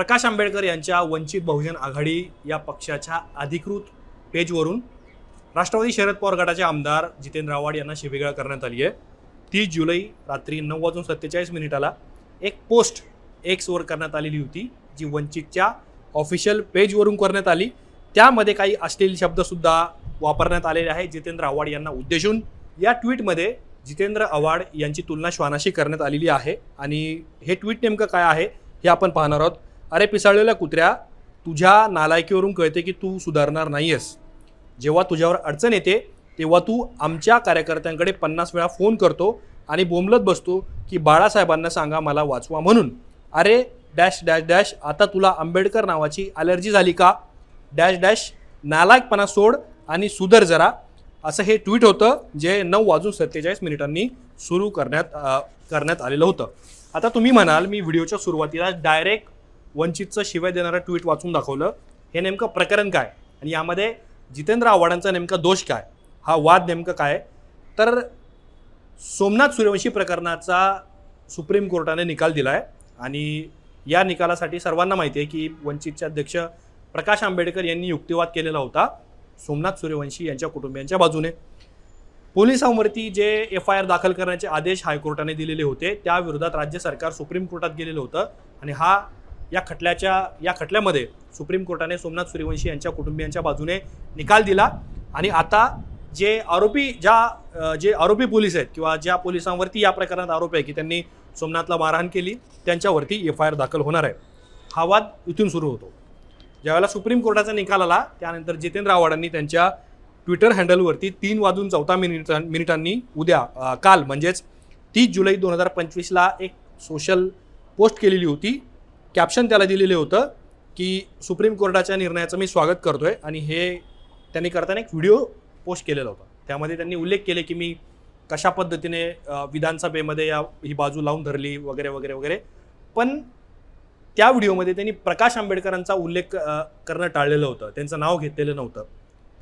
प्रकाश आंबेडकर यांच्या वंचित बहुजन आघाडी या पक्षाच्या अधिकृत पेजवरून राष्ट्रवादी शरद पवार गटाचे आमदार जितेंद्र आव्हाड यांना शिबिगाळ करण्यात आली आहे. तीस जुलै रात्री नऊ वाजून सत्तेचाळीस मिनिटाला एक पोस्ट एक्सवर करण्यात आलेली होती जी वंचितच्या ऑफिशियल पेजवरून करण्यात आली. त्यामध्ये काही अश्लील शब्दसुद्धा वापरण्यात आलेले आहे जितेंद्र आव्हाड यांना उद्देशून. या ट्विटमध्ये जितेंद्र आव्हाड यांची तुलना श्वानाशी करण्यात आलेली आहे. आणि हे ट्विट नेमकं काय आहे हे आपण पाहणार आहोत. अरे पिसाळलेल्या कुत्र्या तुझ्या नालायकीवरून कळते की तू सुधारणार नाही आहेस जेव्हा तुझ्यावर अडचण येते तेव्हा तू आमच्या कार्यकर्त्यांकडे पन्नास वेळा फोन करतो आणि बोंबलत बसतो की बाळासाहेबांना सांगा मला वाचवा म्हणून. अरे डॅश डॅश डॅश आता तुला आंबेडकर नावाची ॲलर्जी झाली का? डॅश डॅश नालायकपणा सोड आणि सुधर जरा. असं हे ट्विट होतं जे नऊ वाजून सत्तेचाळीस मिनिटांनी सुरू करण्यात करण्यात आलेलं होतं. आता तुम्ही म्हणाल मी व्हिडिओच्या सुरुवातीला डायरेक्ट वंचितचं शिवाय देणारं ट्विट वाचून दाखवलं. हे नेमकं प्रकरण काय? आणि यामध्ये जितेंद्र आव्हाडांचा नेमका दोष काय? हा वाद नेमकं काय? तर सोमनाथ सूर्यवंशी प्रकरणाचा सुप्रीम कोर्टाने निकाल दिला आहे आणि या निकालासाठी सर्वांना माहिती आहे की वंचितचे अध्यक्ष प्रकाश आंबेडकर यांनी युक्तिवाद केलेला होता सोमनाथ सूर्यवंशी यांच्या कुटुंबियांच्या बाजूने. पोलिसांवरती जे एफ आय आर दाखल करण्याचे आदेश हायकोर्टाने दिलेले होते त्याविरोधात राज्य सरकार सुप्रीम कोर्टात गेलेलं होतं. आणि हा या खटल्याच्या या खटल्यामध्ये सुप्रीम कोर्टाने सोमनाथ सूर्यवंशी यांच्या कुटुंबियांच्या बाजूने निकाल दिला. आणि आता जे आरोपी ज्या जे आरोपी पोलीस आहेत किंवा ज्या पोलिसांवरती या प्रकरणात आरोप आहे की त्यांनी सोमनाथला मारहाण केली त्यांच्यावरती एफ आय आर दाखल होणार आहे. हा वाद इथून सुरू होतो. ज्यावेळेला सुप्रीम कोर्टाचा निकाल आला त्यानंतर जितेंद्र आव्हाडांनी त्यांच्या ट्विटर हँडलवरती तीन वाजून चौदा मिनिट मिनिटांनी उद्या काल म्हणजेच तीस जुलै दोन हजार पंचवीसला एक सोशल पोस्ट केलेली होती. कॅप्शन त्याला दिलेलं होतं की सुप्रीम कोर्टाच्या निर्णयाचं मी स्वागत करतो आहे आणि हे त्यांनी करताना एक व्हिडिओ पोस्ट केलेला होता. त्यामध्ये त्यांनी उल्लेख केले की मी कशा पद्धतीने विधानसभेमध्ये या ही बाजू लावून धरली वगैरे वगैरे वगैरे. पण त्या व्हिडिओमध्ये त्यांनी प्रकाश आंबेडकरांचा उल्लेख करणं टाळलेलं होतं. त्यांचं नाव घेतलेलं नव्हतं.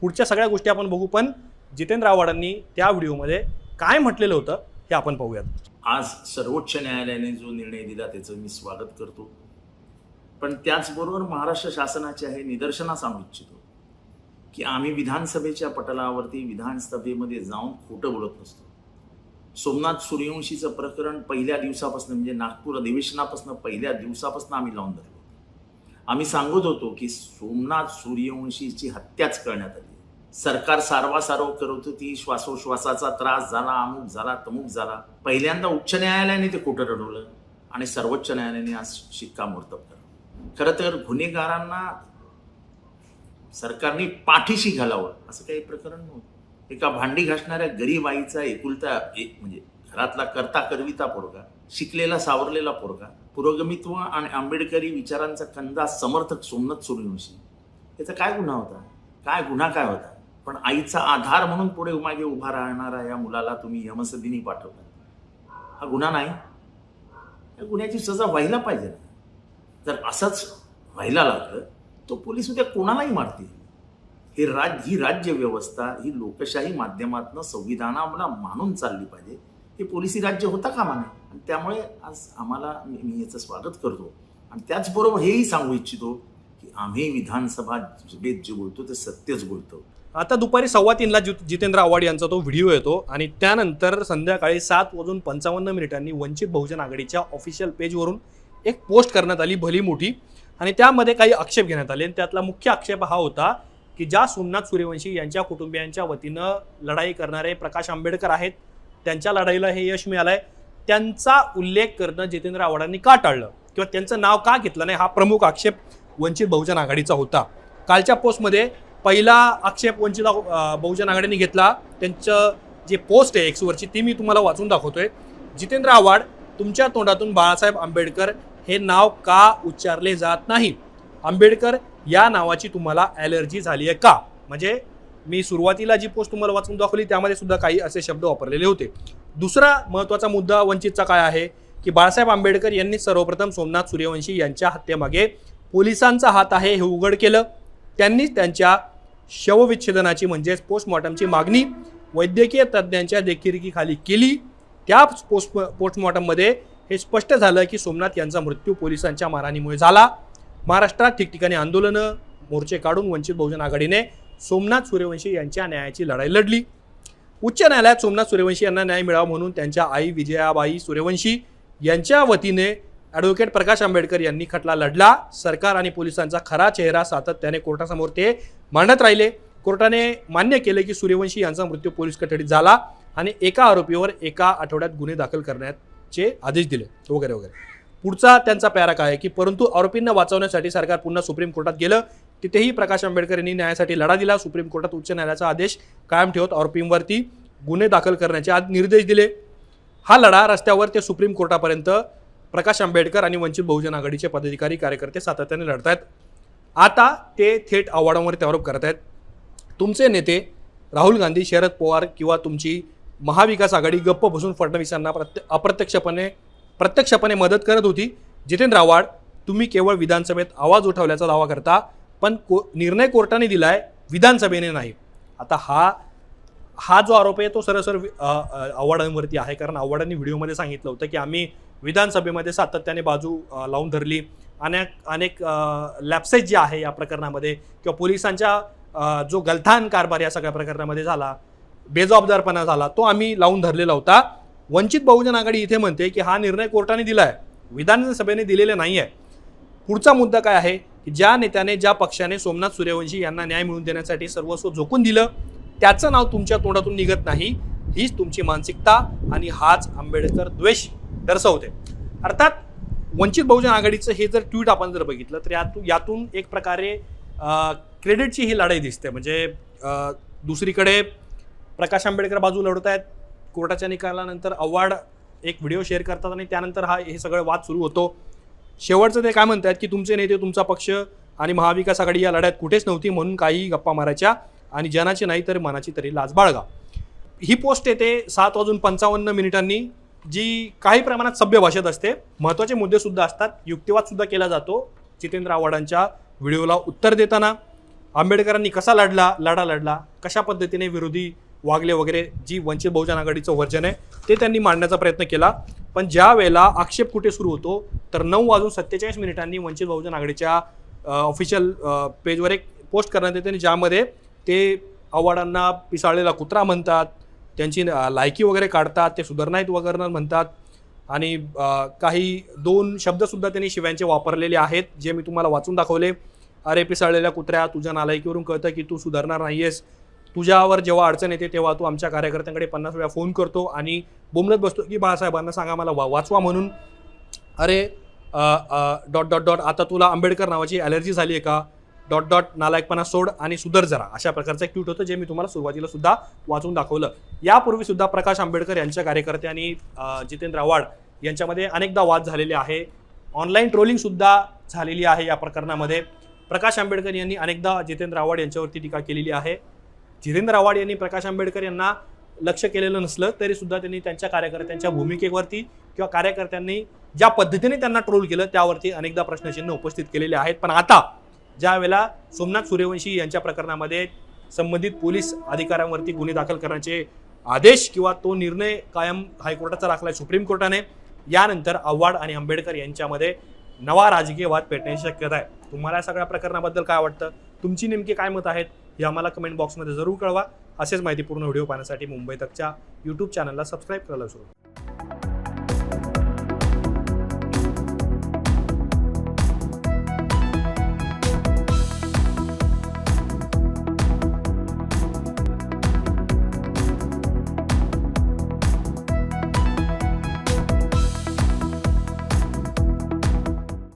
पुढच्या सगळ्या गोष्टी आपण बघू पण जितेंद्र आव्हाडांनी त्या व्हिडिओमध्ये काय म्हटलेलं होतं हे आपण पाहूयात. आज सर्वोच्च न्यायालयाने जो निर्णय दिला त्याचं मी स्वागत करतो. पण त्याचबरोबर महाराष्ट्र शासनाचे हे निदर्शनास आणू इच्छितो. की आम्ही विधानसभेच्या पटलावरती विधानसभेमध्ये जाऊन खोटं बोलत नसतो. सोमनाथ सूर्यवंशीचं प्रकरण पहिल्या दिवसापासून म्हणजे नागपूर अधिवेशनापासून पहिल्या दिवसापासून आम्ही लावून धरलो आम्ही सांगत होतो की सोमनाथ सूर्यवंशीची हत्याच करण्यात आली सरकार सारवासारव करत होती श्वासोश्वासाचा त्रास झाला अमुक झाला तमुक झाला. पहिल्यांदा उच्च न्यायालयाने ते खोटं रडवलं आणि सर्वोच्च न्यायालयाने आज शिक्कामोर्तब केलं. खरं तर गुन्हेगारांना सरकारने पाठीशी घालावं असं काही प्रकरण नव्हतं. एका भांडी घासणाऱ्या गरीब आईचा एकुलता एक म्हणजे घरातला करता करविता पोरगा शिकलेला सावरलेला पोरगा पुरोगमित्व आणि आंबेडकरी विचारांचा कंदा समर्थक सोमनाथ सूर्यवंशी. याचा काय गुन्हा होता? काय गुन्हा काय होता? पण आईचा आधार म्हणून पुढे मागे उभा राहणारा या मुलाला तुम्ही यमसदिनी पाठवता हा गुन्हा नाही. या गुन्ह्याची सजा व्हायला पाहिजे ना. जर असंच व्हायला लागलं तो पोलीस उद्या कोणालाही मारतील? हे राज ही राज्य व्यवस्था ही लोकशाही माध्यमातनं संविधानाला मानून चालली पाहिजे. हे पोलिसी राज्य होता कामा नये. आणि त्यामुळे आज आम्हाला मी याचं स्वागत करतो. आणि त्याचबरोबर हेही सांगू इच्छितो की आम्ही विधानसभा सभेत जे बोलतो ते सत्यच बोलतो. आता दुपारी सव्वा तीनला जि जितेंद्र आव्हाड यांचा तो व्हिडिओ येतो. आणि त्यानंतर संध्याकाळी सात वाजून पंचावन्न मिनिटांनी वंचित बहुजन आघाडीच्या ऑफिशियल पेजवरून एक पोस्ट करण्यात आली भली मोठी आणि त्यामध्ये काही आक्षेप घेण्यात आले. आणि त्यातला मुख्य आक्षेप हा होता की ज्या सोमनाथ सूर्यवंशी यांच्या कुटुंबियांच्या वतीनं लढाई करणारे प्रकाश आंबेडकर आहेत त्यांच्या लढाईला हे यश मिळालं आहे त्यांचा उल्लेख करणं जितेंद्र आव्हाडांनी का टाळलं? किंवा त्यांचं नाव का घेतलं नाही? हा प्रमुख आक्षेप वंचित बहुजन आघाडीचा होता. कालच्या पोस्टमध्ये पहिला आक्षेप वंचित बहुजन आघाडीने घेतला. त्यांचं जे पोस्ट आहे एक्सवरची ती मी तुम्हाला वाचून दाखवतोय. जितेंद्र आव्हाड तुमच्या तोंडातून बाळासाहेब आंबेडकर हे नाव का उच्चारले जात नाही? आंबेडकर या नावाची तुम्हाला ॲलर्जी झाली आहे का? म्हणजे मी सुरुवातीला जी पोस्ट तुम्हाला वाचून दाखवली त्यामध्ये सुद्धा काही असे शब्द वापरलेले होते. दुसरा महत्त्वाचा मुद्दा वंचितचा काय आहे? की बाळासाहेब आंबेडकर यांनी सर्वप्रथम सोमनाथ सूर्यवंशी यांच्या हत्येमागे पोलिसांचा हात आहे हे उघड केलं. त्यांनीच त्यांच्या शवविच्छेदनाची म्हणजेच पोस्टमॉर्टमची मागणी वैद्यकीय तज्ज्ञांच्या देखरेखीखाली केली. त्या पोस्ट पोस्टमॉर्टममध्ये हे स्पष्ट झालं की सोमनाथ यांचा मृत्यू पोलिसांच्या मारहाणीमुळे झाला. महाराष्ट्रात ठिकठिकाणी आंदोलनं मोर्चे काढून वंचित बहुजन आघाडीने सोमनाथ सूर्यवंशी यांच्या न्यायाची लढाई लढली. उच्च न्यायालयात सोमनाथ सूर्यवंशी यांना न्याय मिळावा म्हणून त्यांच्या आई विजयाबाई सूर्यवंशी यांच्या वतीने ॲडव्होकेट प्रकाश आंबेडकर यांनी खटला लढला. सरकार आणि पोलिसांचा खरा चेहरा सातत्याने कोर्टासमोर ते मांडत राहिले. कोर्टाने मान्य केले की सूर्यवंशी यांचा मृत्यू पोलीस कठडीत झाला. आणि एका आरोपीवर एका आठवड्यात गुन्हे दाखल करण्याचे आदेश दिले वगैरे वगैरे. पुढचा त्यांचा पॅरा काय आहे की परंतु आरोपींना वाचवण्यासाठी सरकार पुन्हा सुप्रीम कोर्टात गेलं. तिथेही प्रकाश आंबेडकर यांनी न्यायासाठी लढा दिला. सुप्रीम कोर्टात उच्च न्यायालयाचा आदेश कायम ठेवत आरोपींवरती गुन्हे दाखल करण्याचे आज निर्देश दिले. हा लढा रस्त्यावर ते सुप्रीम कोर्टापर्यंत प्रकाश आंबेडकर आणि वंचित बहुजन आघाडीचे पदाधिकारी कार्यकर्ते सातत्याने लढत आहेत आता ते थेट आव्हाडांवरती आरोप करत आहेत तुमचे नेते राहुल गांधी शरद पवार किंवा तुमची महाविकास आघाडी गप्प बसून फडणवीसांना प्रत्य अप्रत्यक्षपणे प्रत्यक्षपणे मदत करत होती. जितेंद्र आव्हाड तुम्ही केवळ विधानसभेत आवाज उठवल्याचा दावा करता पण को निर्णय कोर्टाने दिलाय विधानसभेने नाही. आता हा हा जो आरोप आहे तो सरसर आव्हाडांवरती आहे. कारण आव्हाडांनी व्हिडिओमध्ये सांगितलं होतं की आम्ही विधानसभेमध्ये सातत्याने बाजू लावून धरली. अनेक अनेक लॅप्सेस जे आहे या प्रकरणामध्ये किंवा पोलिसांच्या जो गलथान कारभार या सगळ्या प्रकरणामध्ये झाला बेजबाबदारपणा झाला तो आम्ही लावून धरलेला होता. वंचित बहुजन आघाडी इथे म्हणते की हा निर्णय कोर्टाने दिला आहे विधानसभेने दिलेला नाही आहे पुढचा मुद्दा काय आहे? की ज्या नेत्याने ज्या पक्षाने सोमनाथ सूर्यवंशी यांना न्याय मिळवून देण्यासाठी सर्वस्व झोकून दिलं त्याचं नाव तुमच्या तोंडातून निघत नाही. हीच तुमची मानसिकता आणि हाच आंबेडकर द्वेष दर्शवते. अर्थात वंचित बहुजन आघाडीचं हे जर ट्विट आपण जर बघितलं तर यातून यातून एक प्रकारे क्रेडिटची ही लढाई दिसते. म्हणजे दुसरीकडे प्रकाश आंबेडकर बाजू लढवत आहेत. कोर्टाच्या निकालानंतर अवॉर्ड एक व्हिडिओ शेअर करतात आणि त्यानंतर हा हे सगळं वाद सुरू होतो. शेवटचं ते काय म्हणतात की तुमचे नेते तुमचा पक्ष आणि महाविकास आघाडी या लढ्यात कुठेच नव्हती म्हणून काही गप्पा मारायच्या आणि जनाची नाही तर मनाची तरी लाज बाळगा. ही पोस्ट येते सात वाजून पंचावन्न मिनिटांनी जी काही प्रमाणात सभ्य भाषेत असते. महत्त्वाचे मुद्देसुद्धा असतात. युक्तिवादसुद्धा केला जातो जितेंद्र आव्हाडांच्या व्हिडिओला उत्तर देताना. आंबेडकरांनी कसा लढला लढा लढला कशा पद्धतीने विरोधी वागले वगैरे जी वंचित बहुजन आघाडीचं वर्जन आहे ते त्यांनी मांडण्याचा प्रयत्न केला. पण ज्या वेळेला आक्षेप कुठे सुरू होतो तर नऊ वाजून सत्तेचाळीस मिनिटांनी वंचित बहुजन आघाडीच्या ऑफिशियल पेजवर एक पोस्ट करण्यात येते आणि ज्यामध्ये ते आव्हाडांना पिसाळलेला कुत्रा म्हणतात त्यांची लायकी वगैरे काढतात ते सुधारणाईत वगैरे म्हणतात आणि काही दोन शब्दसुद्धा त्यांनी शिव्यांचे वापरलेले आहेत जे मी तुम्हाला वाचून दाखवले. अरे पिसाळलेल्या कुत्र्या तुझ्या नालायकीवरून कळतं की तू सुधारणार नाही आहेस तुझ्यावर जेव्हा अडचण येते तेव्हा तू आमच्या कार्यकर्त्यांकडे पन्नास वेळा फोन करतो आणि बोमलत बसतो की बाळासाहेबांना सांगा मला वा वाचवा म्हणून. अरे डॉट डॉट डॉट आता तुला आंबेडकर नावाची ॲलर्जी झाली आहे का? डॉट डॉट नालायकपणा सोड आणि सुधर जरा. अशा प्रकारचं एक ट्विट होतं जे मी तुम्हाला सुरुवातीला सुद्धा वाचून दाखवलं. यापूर्वी सुद्धा प्रकाश आंबेडकर यांच्या कार्यकर्ते आणि जितेंद्र आव्हाड यांच्यामध्ये अनेकदा वाद झालेले आहे. ऑनलाईन ट्रोलिंग सुद्धा झालेली आहे या प्रकरणामध्ये. प्रकाश आंबेडकर यांनी अनेकदा जितेंद्र आव्हाड यांच्यावरती टीका केलेली आहे. जितेंद्र आव्हाड यांनी प्रकाश आंबेडकर यांना लक्ष केलेलं नसलं तरी सुद्धा त्यांनी त्यांच्या कार्यकर्त्यांच्या भूमिकेवरती किंवा कार्यकर्त्यांनी ज्या पद्धतीने त्यांना ट्रोल केलं त्यावरती अनेकदा प्रश्नचिन्ह उपस्थित केलेले आहेत. पण आता ज्यावेळेला सोमनाथ सूर्यवंशी यांच्या प्रकरणामध्ये संबंधित पोलीस अधिकाऱ्यांवरती गुन्हे दाखल करण्याचे आदेश किंवा तो निर्णय कायम हायकोर्टाचा राखलाय सुप्रीम कोर्टाने यानंतर आव्हाड आणि आंबेडकर यांच्यामध्ये नवा राजकीय वाद पेटण्याची शक्यता आहे. तुम्हाला या सगळ्या प्रकरणाबद्दल काय वाटतं? तुमची नेमकी काय मत आहेत? हे आम्हाला कमेंट बॉक्समध्ये जरूर कळवा. असेच माहितीपूर्ण व्हिडिओ पाहण्यासाठी मुंबई तकच्या यूट्यूब चॅनलला सबस्क्राईब करायला विसरू